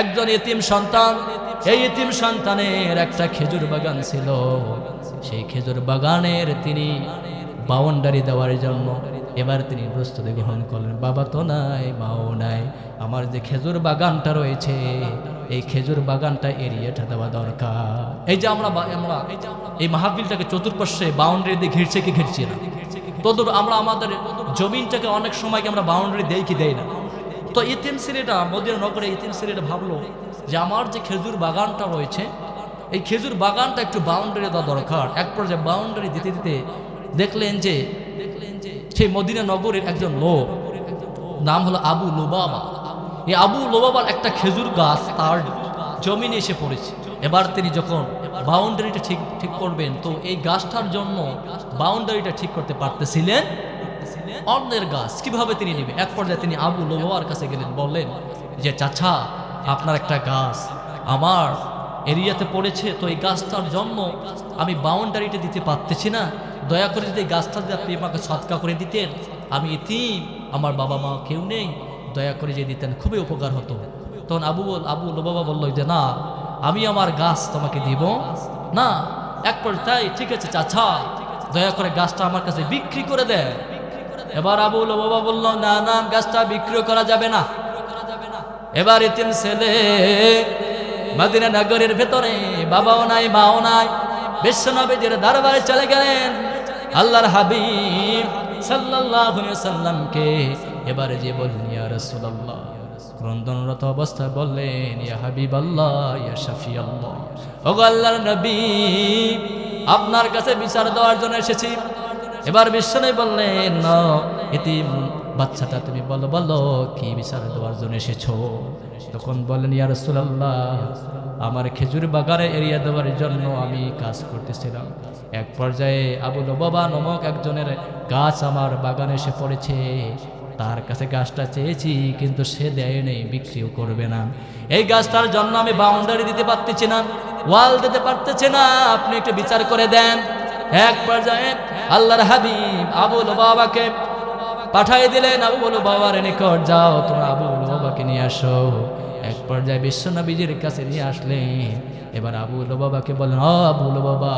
একজন এতিম সন্তান এই এতিম সন্তানের একটা খেজুর বাগান ছিল। সেই খেজুর বাগানের তিনি বাউন্ডারি দেওয়ার জন্য এবার তিনি প্রস্তুতি গ্রহণ করলেন। বাবা তো নাই, মাও নাই, আমার যে খেজুর বাগানটা রয়েছে, এই খেজুর বাগানটা এরিয়াটা দেওয়া দরকার। এই যে আমরা আমরা এই মাহফিলটাকে চতুর্পাশে বাউন্ডারি দিয়ে ঘিরছে কি ঘিরছি না? তদুর আমরা আমাদের জমিনটাকে অনেক সময় আমরা বাউন্ডারি দেই কি দেই না? তো ইতিম সিরিটা মদিনা নগরে ইতিম সিরিটা ভাবলো যে আমার যে খেজুর বাগানটা রয়েছে, এই খেজুর বাগানটা একটু বাউন্ডারি দেওয়া দরকার। এক পর্যায়ে বাউন্ডারি দিতে দিতে দেখলেন যে সেই মদিনা নগরের একজন লোক, নাম হলো আবু লোবাবা এই আবু লোবাবার একটা খেজুর গাছ তার জমিনে এসে পড়েছে। এবার তিনি যখন বাউন্ডারিটা ঠিক ঠিক করবেন, তো এই গাছটার জন্য বাউন্ডারিটা ঠিক করতে পারতেছিলেন অন্যের গাছ, কীভাবে তিনি নেবে? এক পর্যায়ে তিনি আবু লোবাবার কাছে গেলেন, বললেন, যে চাচা, আপনার একটা গাছ, আমার এরিয়াতে পড়েছে, তো এই গাছটার জন্য আমি বাউন্ডারিটা দিতে পারতেছি না। দয়া করে যদি এই গাছটা যদি আপনি আমাকে সৎকা করে দিতেন, আমি ইতিম আমার বাবা মা কেউ নেই, দয়া করে যে দিতেন, খুবই উপকার হতো। তখন আবু বল, আবু বাবা বলল, যে না, আমি আমার গাছ তোমাকে দিব। না, এক তাই ঠিক আছে চাচা, দয়া করে গাছটা আমার কাছে বিক্রি করে দেয় এবার আবু বাবা বলল, না না, গাছটা বিক্রি করা যাবে না। এবার তিন ছেলে মদিনা নগরের ভেতরে বাবাও নাই, মাও নাই বিশ্বনবীদের দরবারে চলে গেলেন। আল্লাহর হাবিব সাল্লামকে এবারে যে বললেন, ইয়া রাসূলুল্লাহ। ক্রন্দনরত অবস্থায় বললেন, ইয়া হাবিব আল্লাহ ইয়া শাফি আল্লাহ ওগো আল্লাহর নবী, আপনার কাছে বিচার দেওয়ার জন্য এসেছি। এবার বিশ্বনবী বললেন, না, এতিম বাচ্চাটা তুমি বলো বলো, কি বিচার দেওয়ার জন্য এসেছ? তখন বললেন, ইয়া রাসূলুল্লাহ, আমার খেজুর বাগানে এরিয়া দেওয়ার জন্য আমি কাজ করতেছিলাম। এক পর্যায়ে আবুল বাবা নমক একজনের গাছ আমার বাগানে এসে পড়েছে। তার কাছে গাছটা চেয়েছি, কিন্তু সে দেয় নেই, বিক্রিও করবে না। এই গাছটার জন্য আমি বাউন্ডারি দিতে পারতেছি না ওয়াল দিতে পারতেছি না। আপনি একটু বিচার করে দেন। এক পর্যায়ে আল্লাহর হাবিব আবুল বাবাকে পাঠাই দিলেন। আবুল বাবার নিকট যাও, তোমরা আবুল বাবাকে নিয়ে আসো। এক পর্যায়ে বিশ্বনবীজির কাছে নিয়ে আসলেন। এবার আবুল বাবাকে বলেন আবুল বাবা,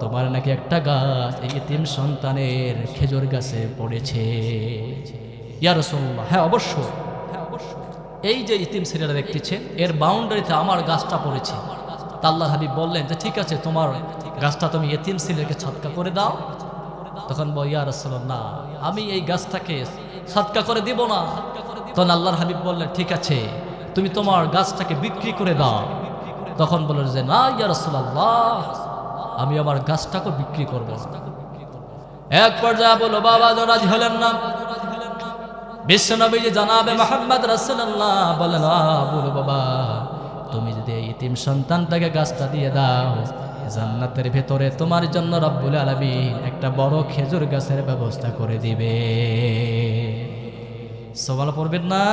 তোমার নাকি একটা গাছ, এই তিন সন্তানের খেজুর গাছে পড়েছে। ইয়া রাসূলুল্লাহ হ্যাঁ অবশ্য এই যে ইতিম ছেলেরা দেখতেছে এর বাউন্ডারিতে আমার গাছটা পড়েছে। আল্লাহ হাবিব বললেন যে, ঠিক আছে, তোমার গাছটা তুমি এতিম ছেলেকে ছাতকা করে দাও। তখন বল ইয়া রাসূলুল্লাহ না আমি এই গাছটাকে ছাতকা করে দিব না? তখন আল্লাহর হাবিব বললেন, ঠিক আছে, তুমি তোমার গাছটাকে বিক্রি করে দাও। তখন বললেন যে, না, ইয়া রাসূলুল্লাহ, আমি আমার গাছটাকে বিক্রি করব। এক পর্যায়ে বলো বাবা রাজি হলেন না। বিশ্বনবীজি জানাবে মোহাম্মদ রাসূলুল্লাহ বলেন আবুল বাবা, তুমি যদি ইতিম সন্তানটাকে গাছটা দিয়ে দাও জান্নাতের ভেতরে তোমার জন্য রব্বুল আলামিন একটা বড় খেজুর গাছের ব্যবস্থা করে দিবে। সবাল পড়বেন না?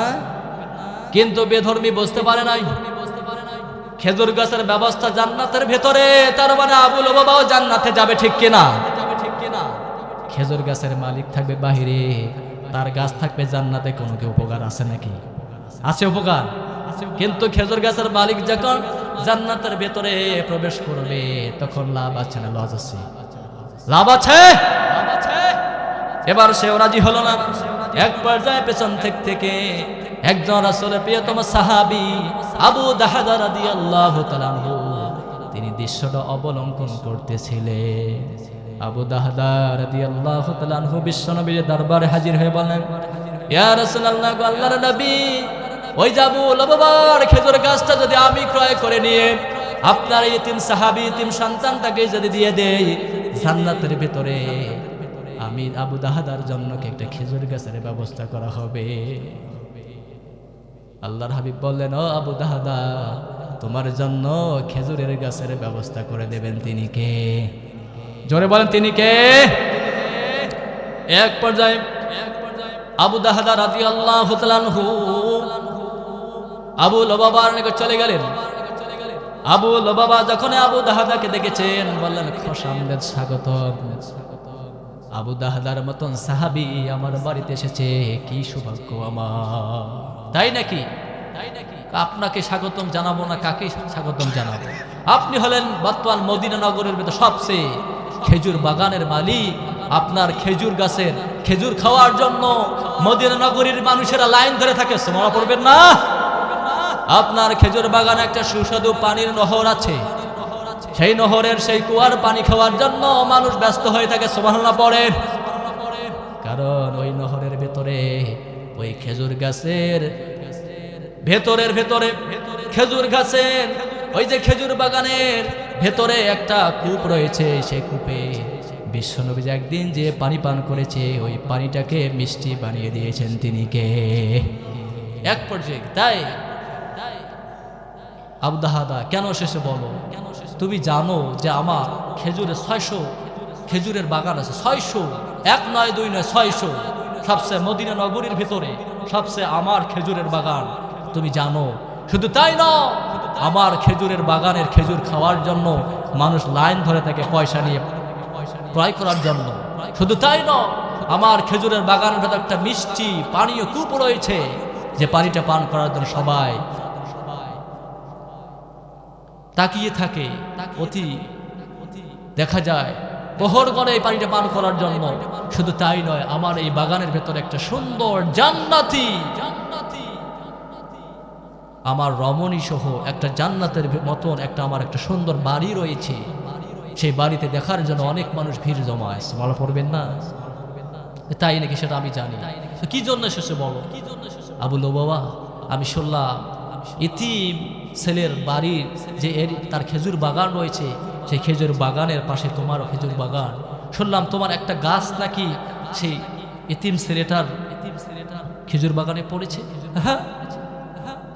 কিন্তু বেধর্মী বুঝতে পারে নাই। খেজুর গাছের ব্যবস্থা জান্নাতের ভেতরে, তার মানে আবুল বাবাও জান্নাতে যাবে ঠিক কিনা? খেজুর গাছের মালিক থাকবে বাহিরে, তার গাছ থাকবে জান্নাতে, কোনো কি উপকার আছে নাকি? আছে উপকার। কিন্তু খেজুর গাছের মালিক যখন জান্নাতের ভেতরে প্রবেশ করবে, তখন লাভ আছে না লজ আছে? লাভ আছে? এবার সেও রাজি হলো না। এক পর্যায়ে পেছন থেকে থেকে একজন আসলে প্রিয়তম সাহাবি আবু দাহাদা তিনি দৃশ্যটা অবলম্বন করতেছিলেন। আবু দাহদা রাদিয়াল্লাহু তাআলা আনহু বিশ্বনবীর দরবারে হাজির হয়ে বলেন ইয়া ওই যাবু লববার খেজুর গাছটা যদি আমি ক্রয় করে নিয়ে আপনার এই তিন সাহাবি, তিন সন্তানটাকে যদি দিয়ে দেই জান্নাতের ভিতরে আমি আবু দাহাদার জন্য একটা খেজুর গাছের ব্যবস্থা করা হবে? আল্লাহর হাবিব বললেন, ও আবু দাহাদা, তোমার জন্য খেজুরের গাছের ব্যবস্থা করে দেবেন তিনি কে? জোরে বলেন, তিনি কে? এক পর্যায়ে আবু দাহাদা রাজি আল্লাহ আবু লোবাবার নিকট চলে গেলেন। আবু লোবাবা যখন আবু দাহাদাকে দেখেছেন, বললেন খোশামদের স্বাগত। আবু দাহাদার মতন সাহাবি আমার বাড়িতে এসেছে, কি সৌভাগ্য আমার। তাই নাকি? তাই নাকি আপনাকে স্বাগতম জানাব না, কাকে স্বাগতম জানাব? আপনি হলেন বর্তমান মদিনা নগরের ভেতর সবচেয়ে খেজুর বাগানের মালিক। আপনার খেজুর গাছের খেজুর খাওয়ার জন্য মদিনা নগরীর মানুষেরা লাইন ধরে থাকে মনে পড়বেন না। আপনার খেজুর বাগানে একটা সুস্বাদু পানির নহর আছে। সেই নহরের সেই কুয়ার পানি খাওয়ার জন্য মানুষ ব্যস্ত হয়ে থাকে সোমাহনা পড়ে। কারণ ওই নহরের ভেতরে, ওই খেজুর গাছের ভেতরের ভেতরে, খেজুর গাছের, ওই যে খেজুর বাগানের ভেতরে একটা কূপ রয়েছে, সেই কূপে বিশ্বনবী একদিন যে পানি পান করেছে, ওই পানিটাকে মিষ্টি বানিয়ে দিয়েছেন তিনি কে? এক পর্যায়ে, তাই আবদাহাদা, কেন শেষে বলো? তুমি জানো যে আমার খেজুরের ছয়শো, খেজুরের বাগান আছে ছয়শো, এক নয়, দুই নয়, ছয়শো, সবচেয়ে মদিনা নগরীর ভিতরে সবচেয়ে আমার খেজুরের বাগান। তুমি জানো, শুধু তাই না, আমার খেজুরের বাগানের খেজুর খাওয়ার জন্য মানুষ লাইন ধরে থাকে পয়সা নিয়ে ক্রয় করার জন্য। শুধু তাই না, আমার খেজুরের বাগানের ভেতর একটা মিষ্টি পানীয় কূপ রয়েছে, যে পানিটা পান করার জন্য সবাই তাকিয়ে থাকে, অতি দেখা যায় প্রহর গড়ে এই পানিটা পান করার জন্য। শুধু তাই নয়, আমার এই বাগানের ভেতর একটা সুন্দর জান্নাতি আমার রমণী সহ একটা জান্নাতের মতন একটা আমার একটা সুন্দর বাড়ি রয়েছে। সেই বাড়িতে দেখার জন্য অনেক মানুষ ভিড় জমায়। মালা পড়বেন না? তাই নাকি সেটা আমি জানি। কি জন্য শেষে বলো? আবুল বাবা আমি শুনলাম, ইতিম ছেলের বাড়ির যে এর তার খেজুর বাগান রয়েছে সেই খেজুর বাগানের পাশে তোমারও খেজুর বাগান। শুনলাম তোমার একটা গাছ নাকি সেই ইতিম ছেলেটার খেজুর বাগানে পড়েছে। হ্যাঁ।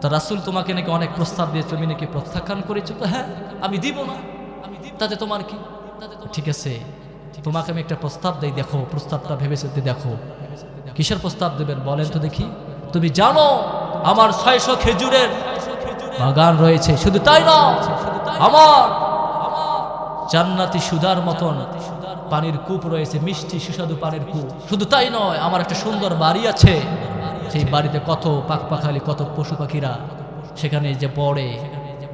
তো রাসুল তোমাকে নাকি অনেক প্রস্তাব দিয়ে তুমি নাকি প্রত্যাখ্যান করেছ? তো হ্যাঁ আমি দিব না। আমি তাতে তোমার কি? ঠিক আছে, তোমাকে আমি একটা প্রস্তাব দেই, দেখো, প্রস্তাবটা ভেবে দেখো। কিসের প্রস্তাব দেবেন বলেন তো দেখি। তুমি জানো, আমার ছয়শো খেজুরের বাগান রয়েছে, শুধু তাই না, আমার জান্নাতি সুদার মতন পানির কূপ রয়েছে, মিষ্টি সুস্বাদু পানির কূপ। শুধু তাই নয়, আমার একটা সুন্দর বাড়ি আছে। সেই বাড়িতে কত পাক পাখালি, কত পশু পাখিরা সেখানে যে পড়ে,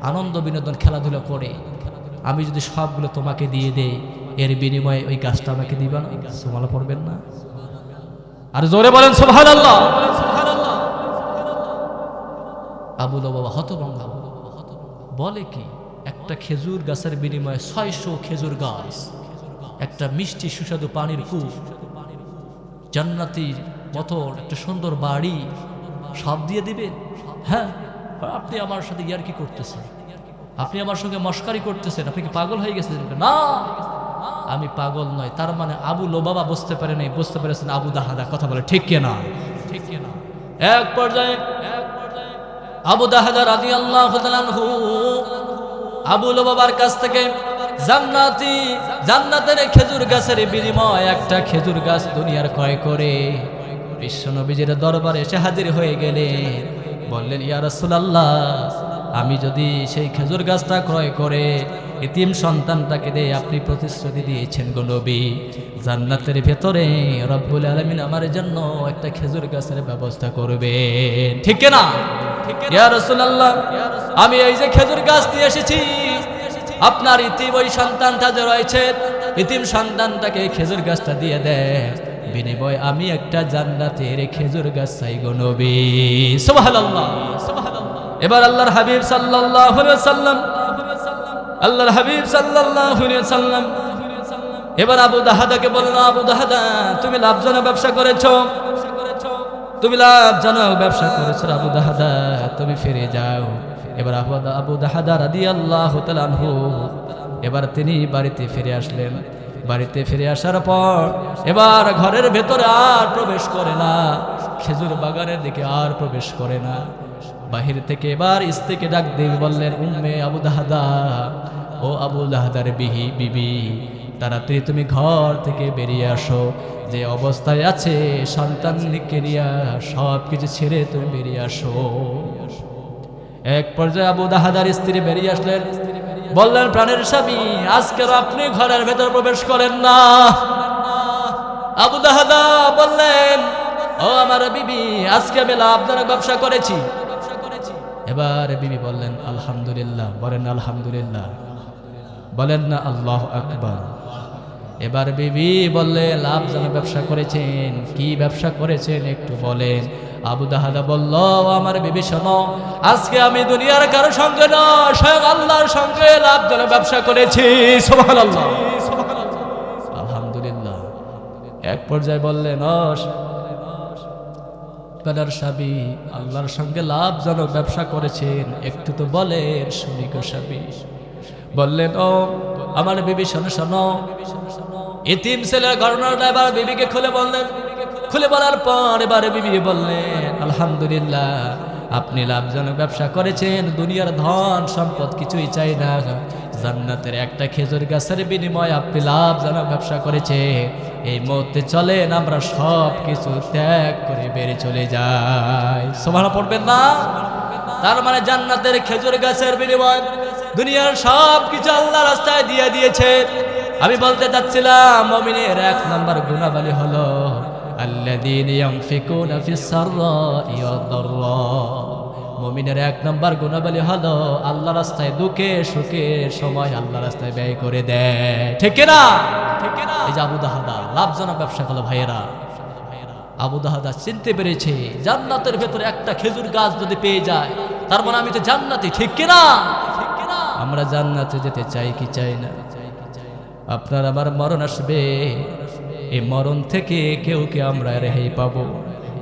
আনন্দ বিনোদন খেলাধুলা করে। আমি যদি সবগুলো তোমাকে দিয়ে দেই, এর বিনিময়ে ওই গাছটা আমাকে দিবা না? সোমালা পড়বেন না? আর জোরে বলেন সোভান আল্লাহ আবুল বাবা হতভঙ্গ। বলে কি, একটা খেজুর গাছের বিনিময়ে ছয়শো খেজুর গাছ, একটা মিষ্টি সুস্বাদু পানির কূপ জান্নাতির মতো একটা সুন্দর বাড়ি, সব দিয়ে দিবেন হ্যাঁ আপনি আমার সাথে ইয়ার কি করতেছেন? আপনি আমার সঙ্গে মস্কারি করতেছেন, আপনি কি পাগল হয়ে গেছেন? না, আমি পাগল নয়, তার মানে আবু লোবাবা বুঝতে পারে নাই, বুঝতে পেরেছেন আবু দাহাদা, কথা বলে ঠিক না ঠিক না এক পর্যায়ে আবু দাহাদা রাজি আল্লাহ আবুল বাবার কাছ থেকে, জান্নাতি, জান্নাতের খেজুর গাছের বিনিময় একটা খেজুর গাছ দুনিয়ার ক্রয় করে। বিশ্বনবীজির দরবারে এসে হাজির হয়ে গেলেন বললেন, ইয়া রাসূলুল্লাহ, আমি যদি সেই খেজুর গাছটা ক্রয় করে ইতিম সন্তানটাকে দিয়ে আপনি প্রতিশ্রুতি দিয়েছেন গো নবী। জান্নাতের ভেতরে রব্বুল আলামিন আমার জন্য একটা খেজুর গাছের ব্যবস্থা করবে। ঠিক না? আমি এই যে খেজুর গাছ দিয়ে এসেছি, আপনার ইতিম ওই সন্তানটা যে রয়েছে, ইতিম সন্তানটাকে খেজুর গাছটা দিয়ে দেয় বিনিময় আমি একটা জান্নাতের খেজুর গাছ চাই গো নবী। সুবহানাল্লাহ। এবার আল্লাহর হাবিব আলাইহি সাল্লাম আল্লাহর হাবিব সাল্লাল্লাহু আলাইহি সাল্লাম এবার আবু দাহাদাকে বলল, আবু দাহাদা, তুমি লাভজনক ব্যবসা করেছ? তুমি লাভজনক ব্যবসা করেছ আবু দাহাদা, তুমি ফিরে যাও। এবার আবু আবু দাহাদা রাদিয়াল্লাহু তাআলা এবার তিনি বাড়িতে ফিরে আসলেন। বাড়িতে ফিরে আসার পর এবার ঘরের ভেতরে আর প্রবেশ করে না, খেজুর বাগানের দিকে আর প্রবেশ করে না। বাহির থেকে এবার স্ত্রীকে ডাক দিয়ে বললেন, উম্মে আবু দাহাদা, ও আবু দাহাদার বিহি বিবি, তাড়াতাড়ি তুমি ঘর থেকে বেরিয়ে আসো। যে অবস্থায় আছে, সন্তান নিয়ে সব কিছু ছেড়ে তুমি বেরিয়ে আসো। এক পর্যায়ে আবু দাহাদার স্ত্রী বেরিয়ে আসলেন, বললেন, প্রাণের স্বামী আজকের আপনি ঘরের ভেতর প্রবেশ করেন না। আবু দাহাদা বললেন, ও আমার বিবি, আজকে বেলা আপনারা ব্যবসা করেছি। এবার বিবি বললেন, আলহামদুলিল্লাহ। বলেন আলহামদুলিল্লাহ। বলেন না, আল্লাহ আকবার। এবার বিবি বললে লাভজনক ব্যবসা করেছেন। কি ব্যবসা করেছেন একটু বলেন। আবু দাহাদা বলল আমার বিবি, শোনো, আজকে আমি দুনিয়ার কারও সঙ্গে স্বয়ং আল্লাহর সঙ্গে লাভজনক ব্যবসা করেছি। আলহামদুলিল্লাহ। এক পর্যায়ে বললেন অস বেলার সাবি আল্লাহর সঙ্গে লাভজনক ব্যবসা করেছেন, একটু তো বলেন, শুনি গো সাবি বললেন, ও, আমার বিবি, শোনো শোনো। ইতিম ছেলের ঘটনাটা এবার বিবিকে খুলে বললেন। খুলে বলার পর এবার বিবি বললেন, আলহামদুলিল্লাহ, আপনি লাভজনক ব্যবসা করেছেন, দুনিয়ার ধন সম্পদ কিছুই চাই না। জান্নাতের একটা খেজুর গাছের বিনিময়ে আপনি লাভজনক ব্যবসা করেছে। এই মুহূর্তে চলেন, আমরা সব কিছু ত্যাগ করে বেড়ে চলে যাই। সমানা পড়বেন না? তার মানে জান্নাতের খেজুর গাছের বিনিময় দুনিয়ার সব কিছু আল্লাহ রাস্তায় দিয়ে দিয়েছে। আমি বলতে চাচ্ছিলাম, মমিনের এক নম্বর গুণাবলী হলো, আল্লাযীন ইয়ানফিকুনা ফিস সাররাই ওয়াদ দাররা। মমিনের এক নম্বর গুণাবলী হলো আল্লাহ রাস্তায় দুঃখে সুখে সময় আল্লাহ রাস্তায় ব্যয় করে দেয়। ঠিক না ঠিক না এই যে আবু দাহাদা লাভজনক ব্যবসা করল ভাইয়েরা। আবু দাহাদা চিনতে পেরেছে, জান্নাতের ভেতরে একটা খেজুর গাছ যদি পেয়ে যায়, তার মানে আমি তো জান্নাতি ঠিক কিনা? আমরা জান্নাতে যেতে চাই কি চাই না? আপনার আমার মরণ আসবে, এই মরণ থেকে কেউ কে আমরা রেহাই পাবো?